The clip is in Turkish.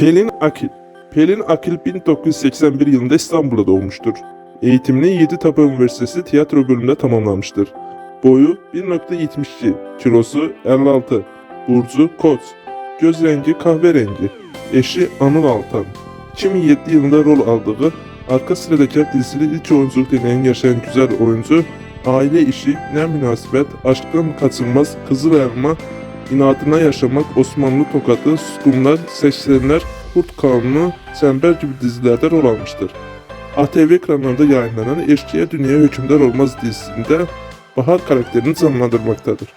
Pelin Akil Pelin Akil 1981 yılında İstanbul'da doğmuştur. Eğitimini Yeditepe Üniversitesi tiyatro bölümünde tamamlamıştır. Boyu 1.72, kilosu 56, burcu koç, göz rengi kahverengi, eşi Anıl Altan. 2007 yılında rol aldığı Arka Sıradaki dizisinde ilk oyunculuk deneyen yaşayan güzel oyuncu, aile işi, ne münasebet, aşktan kaçınmaz, kızıl elma, inadına yaşamak, Osmanlı Tokadı, Suskunlar, Seçsenler, Kurt Kanunu, Çember gibi dizilerde rol almıştır. ATV ekranlarında yayınlanan Eşkıya Dünya Hükümdar Olmaz dizisinde Bahar karakterini canlandırmaktadır.